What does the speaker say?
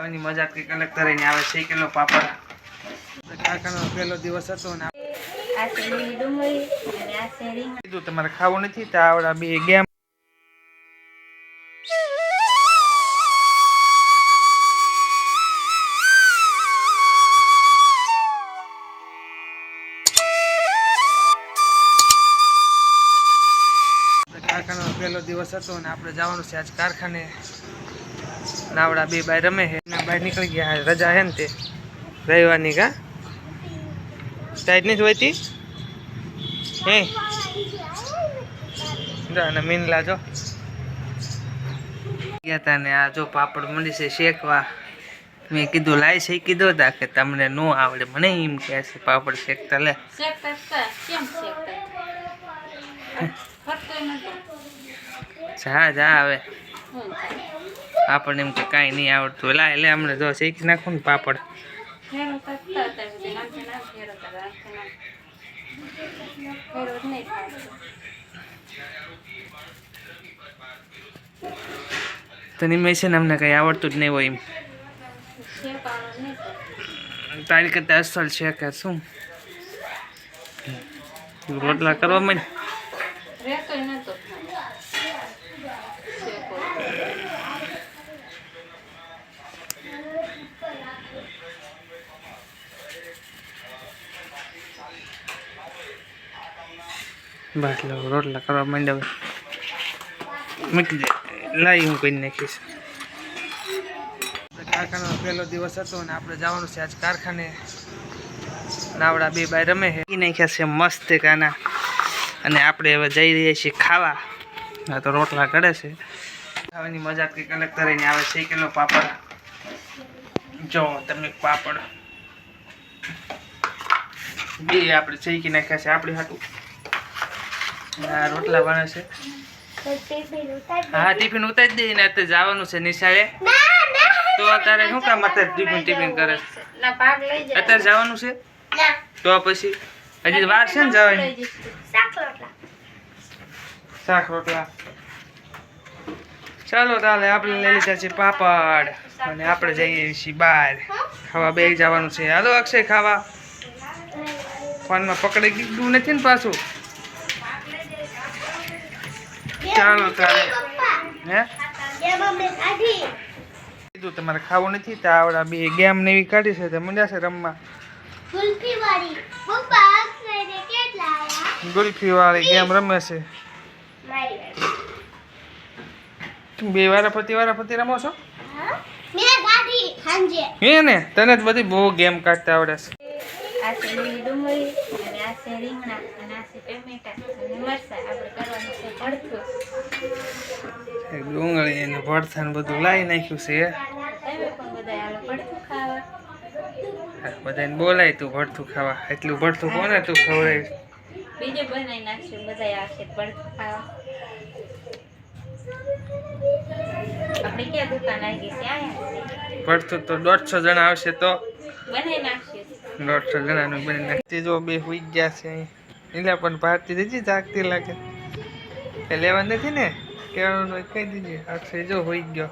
ખાવાની મજા કંઈક અલગ તરીને આવે છે કિલો પાપડ. કાકાનો પહેલો દિવસ હતો ને તમારે ખાવું નથી, તો આવડા બે ગેમ. કારખાનો પહેલો દિવસ હતો ને આપણે જવાનું છે આજ કારખાને. નાવડા બે બાય રમે છે. ના બહાર નીકળી ગયા રજા છે ને તે. રવિવારની કા? સાઈડ નથી હોતી હે? જો અને મીનલા જો ગયા હતા ને આ જો પાપડ મળી છે શેકવા. મેં કીધું લાય છે. કીધું હતા કે તમને નો આવડે. મને એમ કહે છે પાપડ શેકતા લે. જા જા થાય આપણને એમ કે કાંઈ નહીં આવડતું. એટલે એટલે અમને જો શીખી નાખું ને પાપડ. ફેરો કરતા હતા પછી નાખી નાખ ફેરો કરતા નાખી નાખ ફેરો જ નહીં થાય તો નિમેશ છે ને અમને કંઈ આવડતું જ નહીં હોય એમ. તારી કરતા અસલ છે કે શું? રોટલા કરવા નતો શેકો બસ, લો, રોટલા કરવા માંડ્યા મૂકી દે. લાવી હું કરી નાખીશ. કારખાનો પહેલો દિવસ હતો અને આપણે જવાનું છે આજ કારખાને. નાવડા બે બાય રમે છે. નાખ્યા છે મસ્ત કાના. અને આપણે હવે જઈ રહ્યા છીએ ખાવા. આ તો રોટલા કરે છે. ખાવાની મજા કંઈક અલગ તરીને આવે છે. કિલો પાપડ. જો, તમે પાપડ. બે આપણે શેકી નાખ્યા છે. આપણી હાટું. આ રોટલા બને છે. હા ટિફિન ઉતારી દઈએ ને અત્યારે જવાનું છે નિશાળે. તો અત્યારે શું કામ અત્યારે ટિફિન ટિફિન કરે અત્યારે જવાનું છે? તો પછી હજી વાર છે ને જવાની? શાક રોટલા. ચાલો તાલે આપણે લઈ લીધા છે પાપડ. અને આપણે જઈએ છીએ બહાર. ખાવા બે જવાનું છે. હાલો અક્ષય ખાવા. ફોનમાં પકડી ગયું નથી ને પાછું? ચાલો તારે. હે? કીધું તમારે ખાવું નથી તો આવડા બે ગેમ ને એવી કાઢી છે તે મજા છે રમવા. ગુલ્ફી વાળી ગેમ રમે છે. બે વારા પતિ વારા પતિ રમો છો? હે ને? તને જ બધી બહુ ગેમ કાઢતા આવડે છે. આ છે લીલી ડુંગળી અને આ છે રીંગણા અને આ છે ટમેટા. અને મરચાં. આપણે કરવાનું છે ડુંગળી ને બધું લાવી નાખ્યું છે. તમે પણ બધા હાલો ભરથું ખાવા. બધાને બોલાય તું ભરથું ખાવા. એટલું ભરથું કોને તું ખવડાવીશ બીજું બનાવી નાખશું બધા આવશે ભરથું ખાવા. આપણે ક્યાં દુકાન આવી ગઈ છે? આયા તો દોઢસો જણા આવશે તો દોઢસો જણાનું બની નાખતી જો બે ગયા છે એટલે પણ ભારતી દીધી જાગતી લાગે. એ લેવા નથી ને? કહેવાનું કહી દીધી અક્ષય જો હોઈ ગયો.